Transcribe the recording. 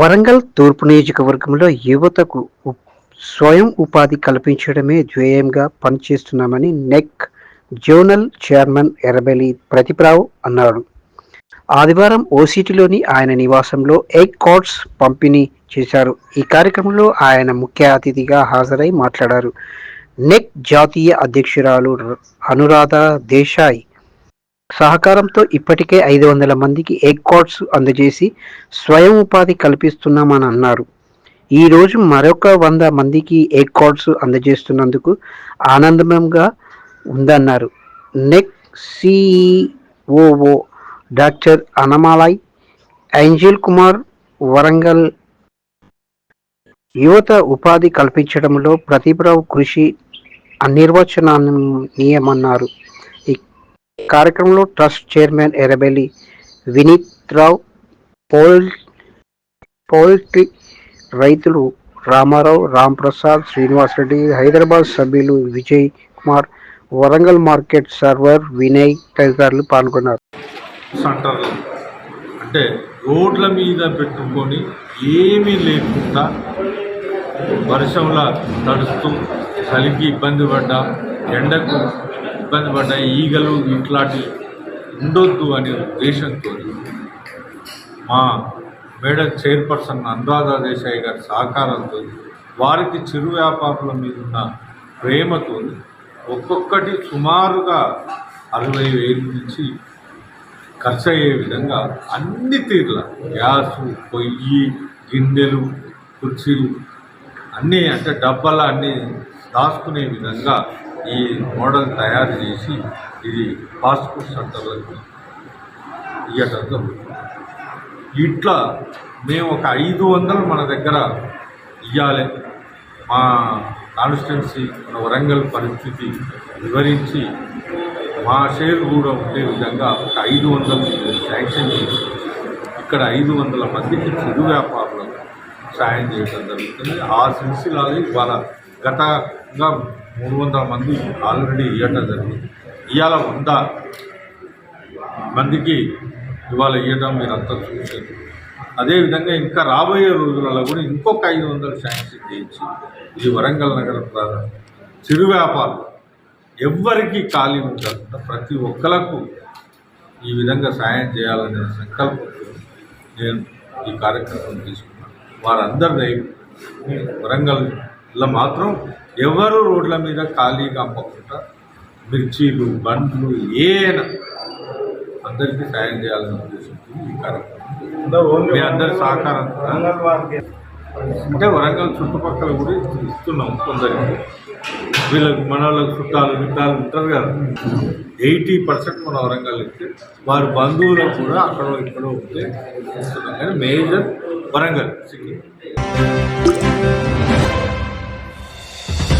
వరంగల్ తూర్పు నియోజకవర్గంలో యువతకు స్వయం ఉపాధి కల్పించడమే ధ్యేయంగా పనిచేస్తున్నామని నెక్ జోనల్ చైర్మన్ ఎర్రబెలి ప్రతిప్రావు అన్నారు. ఆదివారం ఓసిటీలోని ఆయన నివాసంలో ఎగ్ కార్డ్స్ పంపిణీ చేశారు. ఈ కార్యక్రమంలో ఆయన ముఖ్య అతిథిగా హాజరై మాట్లాడారు. నెక్ జాతీయ అధ్యక్షురాలు అనురాధ దేశాయ్ సహకారంతో ఇప్పటికే ఐదు వందల మందికి ఎగ్ కార్డ్స్ అందజేసి స్వయం ఉపాధి కల్పిస్తున్నామని అన్నారు. ఈ రోజు మరొక వంద మందికి ఎగ్ కార్డ్స్ అందజేస్తున్నందుకు ఆనందంగా ఉందన్నారు. Neck CEO doctor Anamalai Angel Kumar Warangal. యువత ఉపాధి కల్పించడంలో ప్రతిభరావు కృషి అనిర్వచనీయమన్నారు కార్యక్రమంలో ట్రస్ట్ చైర్మన్ ఎర్రబెల్లి వినీత్ రావు పోల్ పౌల్ట్రీ రైతులు రామారావు రాంప్రసాద్ శ్రీనివాసరెడ్డి హైదరాబాద్ సభ్యులు విజయ్ కుమార్ వరంగల్ మార్కెట్ సర్వర్ వినయ్ తదితరులు పాల్గొన్నారు. సెంటర్లు అంటే రోడ్ల మీద పెట్టుకొని ఏమీ లేకుండా వర్షంలో తడుస్తూ చలికి ఇబ్బంది పడ్డా ఎండకు ఇబ్బంది పడ్డాయి ఈగలు ఇట్లాంటి ఉండొద్దు అనే ఉద్దేశంతో మా మేడం చైర్పర్సన్ అనురాధ దేశాయ్ గారి సహకారంతో వారికి చిరు వ్యాపారుల మీద ఉన్న ప్రేమతో ఒక్కొక్కటి సుమారుగా అరవై వేలు నుంచి ఖర్చు అయ్యే విధంగా అన్ని తీర్ల గ్యాసు పొయ్యి గిన్నెలు కుర్చీలు అన్నీ అంటే డబ్బాలు అన్నీ దాచుకునే విధంగా ఈ మోడల్ తయారు చేసి ఇది ఫాస్ట్ ఫుడ్ సెంటర్లకు ఇవ్వటం జరుగుతుంది ఇట్లా మేము ఒక ఐదు వందలు మన దగ్గర ఇవ్వాలి మా కాన్స్టిట్యున్సీ మన వరంగల్ పరిస్థితి వివరించి మా షేర్ కూడా ఉండే విధంగా ఒక ఐదు వందలు శాంక్షన్ చేసి ఇక్కడ ఐదు వందల మందికి చిరు వ్యాపారులకు సాయం చేయడం జరుగుతుంది. ఆ సిలసిలాలో ఇవాళ గతంగా మూడు వందల మంది ఆల్రెడీ ఇవ్వటం జరిగింది. ఇవాళ వంద మందికి ఇవాళ ఇవ్వడం మీరు అంతా చూసారు అదేవిధంగా ఇంకా రాబోయే రోజులలో కూడా ఇంకొక ఐదు వందలు శాంక్షన్ చేయించి ఈ వరంగల్ నగర ప్రారంభం చిరు వ్యాపారం ఎవ్వరికీ ఖాళీ ఉండకుండా ప్రతి ఒక్కలకు ఈ విధంగా సాయం చేయాలనే సంకల్పంతో నేను ఈ కార్యక్రమం తీసుకున్నాను. వారందరి దయ వరంగల్లో మాత్రం ఎవరు రోడ్ల మీద ఖాళీగా అమ్మకుండా మిర్చీలు బండ్లు ఏనా అందరికీ సాయం చేయాలని ఉద్దేశించి ఈ కార్యక్రమం. మీ అందరి సహకారం అంటే వరంగల్ చుట్టుపక్కల కూడా ఇస్తున్నాం కొందరికి. వీళ్ళకి మన వాళ్ళకి చుట్టాలు చుట్టాలు ఉంటారు కదా. ఎయిటీ పర్సెంట్ మన వరంగల్ ఇస్తే వారి బంధువులకు కూడా అక్కడ ఇక్కడ ఉంటే ఇస్తున్నాం. కానీ మేజర్ వరంగల్ సిటీ.